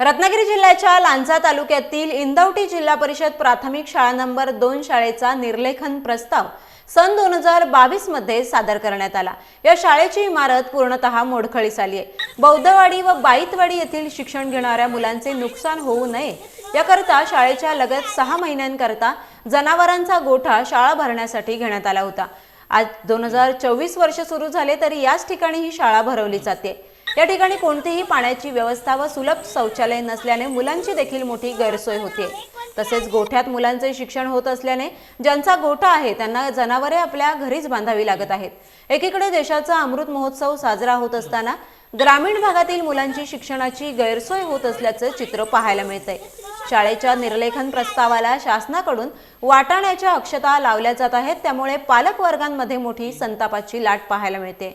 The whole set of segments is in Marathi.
रत्नागिरी जिल्ह्याच्या लांजा तालुक्यातील इंदवटी जिल्हा परिषद प्राथमिक शाळा नंबर दोन शाळेचा निर्लेखन प्रस्ताव सन दोन हजार बावीसमध्ये सादर करण्यात आला. या शाळेची इमारत पूर्णतः मोडखळीस आली आहे. बौद्धवाडी व बाईतवाडी येथील शिक्षण घेणाऱ्या मुलांचे नुकसान होऊ नये याकरता शाळेच्या लगत सहा महिन्यांकरता जनावरांचा गोठा शाळा भरण्यासाठी घेण्यात आला होता. आज दोन हजार चोवीस वर्ष सुरू झाले तरी याच ठिकाणी ही शाळा भरवली जाते. या ठिकाणी कोणतीही पाण्याची व्यवस्था व सुलभ शौचालय नसल्याने मुलांची देखील मोठी गैरसोय होते. तसेच गोठ्यात मुलांचे शिक्षण होत असल्याने ज्यांचा गोठा आहे त्यांना जनावरे आपल्या घरीच बांधावी लागत आहेत. एकीकडे देशाचा अमृत महोत्सव साजरा होत असताना ग्रामीण भागातील मुलांची शिक्षणाची गैरसोय होत असल्याचं चित्र पाहायला मिळतंय. शाळेच्या निर्लेखन प्रस्तावाला शासनाकडून वाटाण्याच्या अक्षता लावल्या जात आहेत त्यामुळे पालक वर्गांमध्ये मोठी संतापाची लाट पाहायला मिळते.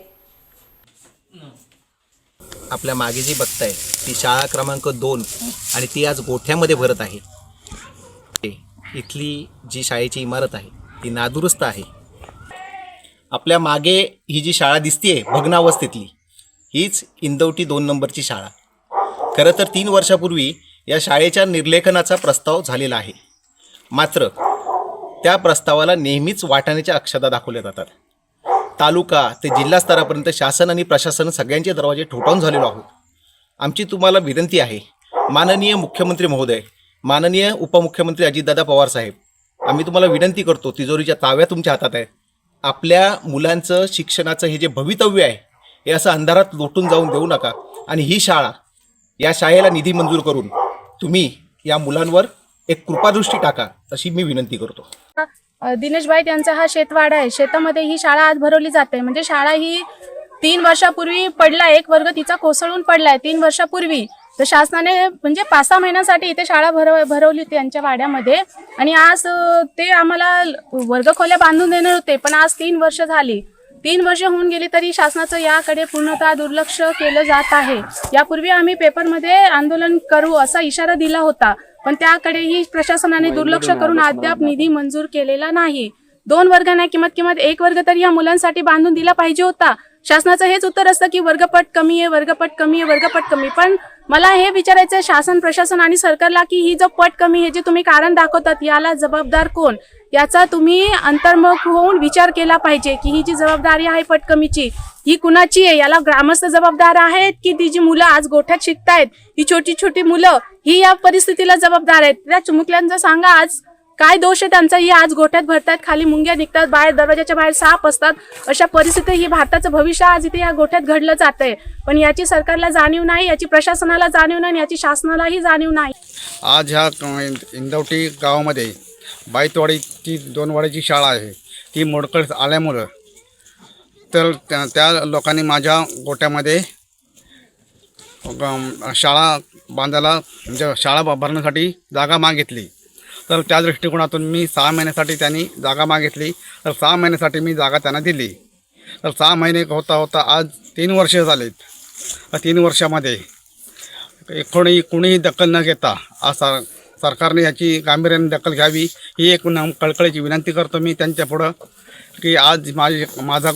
आपल्या मागे जी बघताय ती शाळा क्रमांक दोन आणि ती आज गोठ्यामध्ये भरत आहे. इथली जी शाळेची इमारत आहे ती नादुरुस्त आहे. आपल्या मागे ही जी शाळा दिसतीये भग्नावस्थेतली हीच इंदवटी दोन नंबरची शाळा. खरं तर तीन वर्षापूर्वी या शाळेच्या निर्लेखनाचा प्रस्ताव झालेला आहे. मात्र त्या प्रस्तावाला नेहमीच वाटाण्याच्या अक्षता दाखवल्या जातात. तालुका ते जिल्हा स्तरापर्यंत शासन आणि प्रशासन सगळ्यांचे दरवाजे ठोठावून झालेलो आहोत. आमची तुम्हाला विनंती आहे माननीय मुख्यमंत्री महोदय माननीय उपमुख्यमंत्री अजितदादा पवार साहेब आम्ही तुम्हाला विनंती करतो तिजोरीच्या ताव्या तुमच्या हातात आहे आपल्या मुलांचं शिक्षणाचं हे जे भवितव्य आहे हे असं अंधारात लोटून जाऊन देऊ नका. आणि ही शाळा या शाळेला निधी मंजूर करून तुम्ही या मुलांवर एक कृपादृष्टी टाका अशी मी विनंती करतो. अ, दिनेशभाई त्यांचा हा शेतवाडा आहे. शेतामध्ये ही शाळा आज भरवली जाते. म्हणजे शाळा ही तीन वर्षापूर्वी पडला. एक वर्ग तिचा कोसळून पडलाय तीन वर्षापूर्वी. तर शासनाने म्हणजे पाच सहा महिन्यासाठी इथे शाळा भरव भरवली होती त्यांच्या वाड्यामध्ये. आणि आज ते आम्हाला वर्गखोल्या बांधून देणार होते. पण आज तीन वर्ष झाली. तीन वर्ष होऊन गेली तरी शासनाचं याकडे पूर्णतः दुर्लक्ष केलं जात आहे. यापूर्वी आम्ही पेपरमध्ये आंदोलन करू असा इशारा दिला होता. पण त्याकडेही प्रशासनाने दुर्लक्ष करून अद्याप निधी मंजूर केलेला नाही. दोन वर्गांना किंमत किंमत एक वर्ग तरी या मुलांसाठी बांधून दिला पाहिजे होता. शासनाचं हेच उत्तर असतं की वर्गपट कमी आहे वर्गपट कमी आहे वर्गपट कमी. पण मला हे विचारायचं आहे शासन प्रशासन आणि सरकारला की ही जो पट कमी हे जे तुम्ही कारण दाखवतात याला जबाबदार कोण? याचा तुम्ही अंतर्मुख होऊन विचार केला पाहिजे की ही जी जबाबदारी आहे पट कमीची ही कुणाची आहे? याला ग्रामस्थ जबाबदार आहेत की ती जी मुलं आज गोठ्यात शिकतायत ही छोटी छोटी मुलं ही या परिस्थितीला जबाबदार आहेत? त्या चुमुकल्यांचं सांगा आज. काय दोष आहे त्यांचा? ही आज गोठ्यात भरतात खाली मुंग्या निघतात बाहेर दरवाजाच्या बाहेर साप असतात. अशा परिस्थिती ही भारताचं भविष्य आज इथे या गोठ्यात घडलं जात आहे पण याची सरकारला जाणीव नाही याची प्रशासनाला जाणीव नाही याची शासनालाही जाणीव नाही. आज ह्या इंदवटी गावामध्ये बाईतवाडीची दोन वाड्याची शाळा आहे. ती मोडकळ आल्यामुळं तर त्या त्या लोकांनी माझ्या गोट्यामध्ये ग- शाळा बांधायला म्हणजे शाळा भरण्यासाठी जागा मागितली. तर त्या दृष्टिकोनातून मी सहा महिन्यासाठी त्यांनी जागा मागितली. तर सहा महिन्यासाठी मी जागा त्यांना दिली. तर सहा महिने होता होता आज तीन वर्ष झालीत. तीन वर्षामध्ये कोणी कुणीही दखल न घेता आज सर सरकारने याची गांभीर्याने दखल घ्यावी ही एक न- कळकळीची विनंती करतो मी त्यांच्या पुढं की आज माझे माझा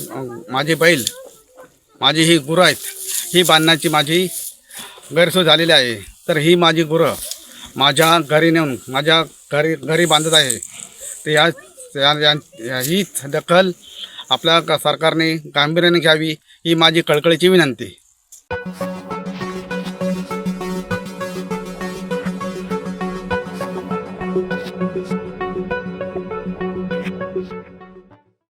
माझे बैल माझी ही गुरं आहेत ही बांधण्याची माझी गैरसोय झालेली आहे. तर ही माझी गुरं माझ्या घरी नेऊन माझ्या घरी घरी बांधत आहे. तर या या- ही दखल आपल्या क- सरकारने गांभीर्याने घ्यावी ही माझी कळकळीची विनंती.